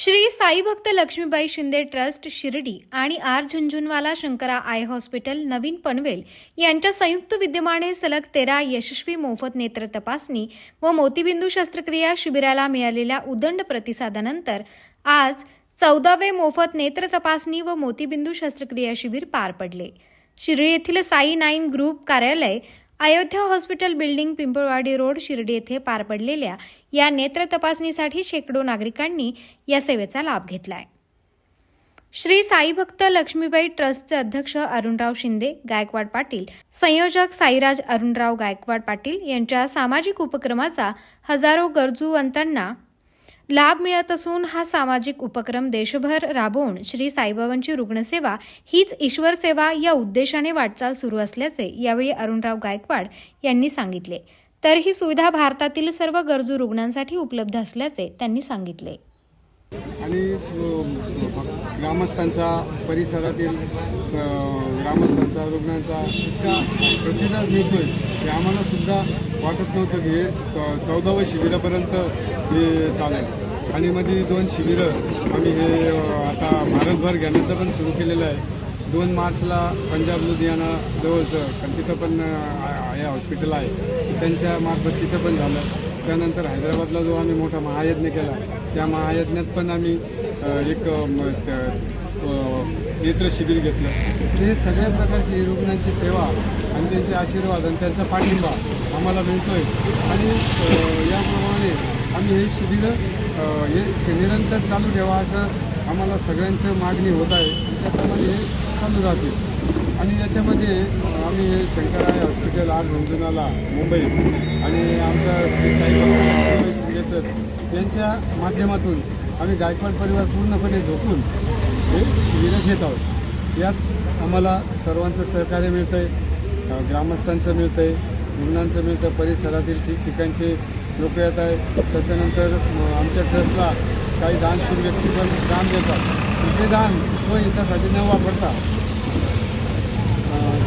श्री साई भक्त लक्ष्मीबाई शिंदे ट्रस्ट शिर्डी आणि R Jhunjhunwala Shankara eye hospital Navin Panvel यांच्या संयुक्त विद्यमाने सलग तेरा यशस्वी मोफत नेत्र तपासणी व मोतीबिंदू शस्त्रक्रिया शिबिराला मिळालेल्या उदंड प्रतिसादानंतर आज चौदावे मोफत नेत्र तपासणी व मोतीबिंदू शस्त्रक्रिया शिबिर पार पडले. शिर्डी येथील साई नाईन ग्रुप कार्यालय Ayodhya hospital building Pimpalwadi road Shirdi येथे पार पडलेल्या या नेत्र तपासणीसाठी शेकडो नागरिकांनी या सेवेचा लाभ घेतलाय. श्री साई भक्त लक्ष्मीबाई ट्रस्टचे अध्यक्ष अरुणराव शिंदे गायकवाड पाटील संयोजक साईराज अरुणराव गायकवाड पाटील यांच्या सामाजिक उपक्रमाचा हजारो गरजूवंतांना लाभ मिळत असून हा सामाजिक उपक्रम देशभर राबवून श्री साईबाबांची रुग्णसेवा हीच ईश्वर सेवा या उद्देशाने वाटचाल सुरू असल्याचे यावेळी अरुणराव गायकवाड यांनी सांगितले. तर ही सुविधा भारतातील सर्व गरजू रुग्णांसाठी उपलब्ध असल्याचे त्यांनी सांगितले. आणि ग्रामस्थांचा परिसरातील स- ग्रामस्थांचा रुग्णांचा इतका प्रतिसाद मिळतोय की आम्हाला सुद्धा वाटत नव्हतं की हे च चौदावं शिबिरापर्यंत हे चालेल. आणि मध्ये दोन शिबिरं आम्ही हे आता भारतभर घेण्याचं पण सुरू केलेलं आहे. दोन मार्चला पंजाब लुधियाना जवळचं कारण तिथं पण हे हॉस्पिटल आहे. त्यांच्या मार्फत तिथं पण झालं. त्यानंतर हैदराबादला जो आम्ही मोठा महायज्ञ केला त्या महायज्ञात पण आम्ही एक म, नेत्र शिबिर घेतलं. हे सगळ्या प्रकारची रुग्णांची सेवा आणि त्यांचे आशीर्वाद आणि त्यांचा पाठिंबा आम्हाला मिळतोय. आणि याप्रमाणे आम्ही हे शिबिरं हे निरंतर चालू ठेवा असं आम्हाला सगळ्यांचं मागणी होत आहे. आणि त्याप्रमाणे हे चालू राहतील. आणि याच्यामध्ये आम्ही शंकराय हॉस्पिटल आर झुंझुनाला मुंबई आणि आमचा श्री साईबाबा शिंदे ट्रस्ट यांच्या माध्यमातून आम्ही गायकवाड परिवार पूर्णपणे झोपून हे शिबिरं घेत आहोत. यात आम्हाला सर्वांचं सहकार्य मिळतं आहे ग्रामस्थांचं मिळतं आहे रुग्णांचं मिळतं परिसरातील ठिकठिकाणचे लोक येत आहेत त्याच्यानंतर आमच्या ट्रस्टला काही दानशूर व्यक्ती पण दान देतात. ते स्वहितासाठी न वापरता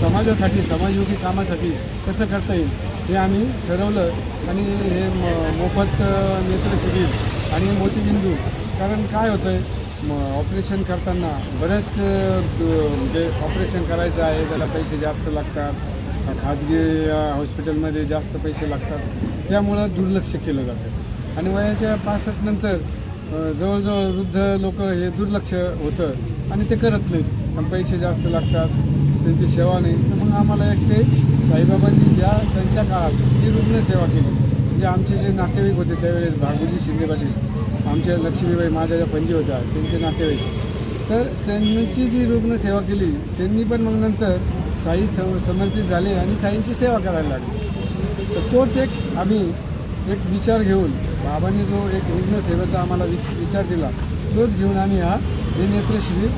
समाजासाठी समाजयोगी कामासाठी कसं करता येईल हे आम्ही ठरवलं आणि हे म मोफत अ, नेत्र शिबिर आणि मोतीबिंदू. कारण काय होतं आहे मग ऑपरेशन करताना बरेच म्हणजे ऑपरेशन करायचं आहे त्याला पैसे जास्त लागतात खाजगी हॉस्पिटलमध्ये जास्त पैसे लागतात त्यामुळं दुर्लक्ष केलं जातं. आणि वयाच्या पासष्टनंतर जवळजवळ वृद्ध लोक हे दुर्लक्ष होतं आणि ते करत नाहीत. पण पैसे जास्त लागतात त्यांची सेवा नाही. तर मग आम्हाला एक ते साईबाबांनी ज्या त्यांच्या काळात जी रुग्णसेवा केली म्हणजे आमचे जे नातेवाईक होते त्यावेळेस भागोजी शिंदे पाटील आमच्या लक्ष्मीबाई माझ्या ज्या पणजी होत्या त्यांचे नातेवाईक. तर त्यांची जी रुग्णसेवा केली त्यांनी पण मग नंतर साई सम समर्पित झाले आणि साईंची सेवा करायला लागली. तर तोच एक आम्ही एक विचार घेऊन बाबांनी जो एक रुग्णसेवेचा आम्हाला विच विचार दिला तोच घेऊन आम्ही हा हे नेत्र शिबिर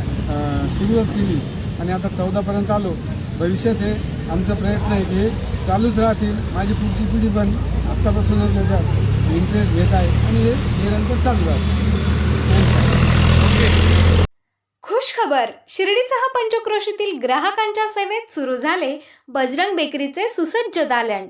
सुरुवात केली. आणि आता चौदापर्यंत आलो. भविष्यात हे आमचा प्रयत्न आहे की हे चालूच राहतील. माझी पुढची पिढी पण आत्तापासूनच त्याच्यात इंटरेस्ट घेत आहे आणि हे निरंतर चालू राहतील. खुश खबर शिर्डीसह पंचक्रोशीतील ग्राहकांच्या सेवेत सुरू झाले बजरंग बेकरीचे सुसज्ज दालन.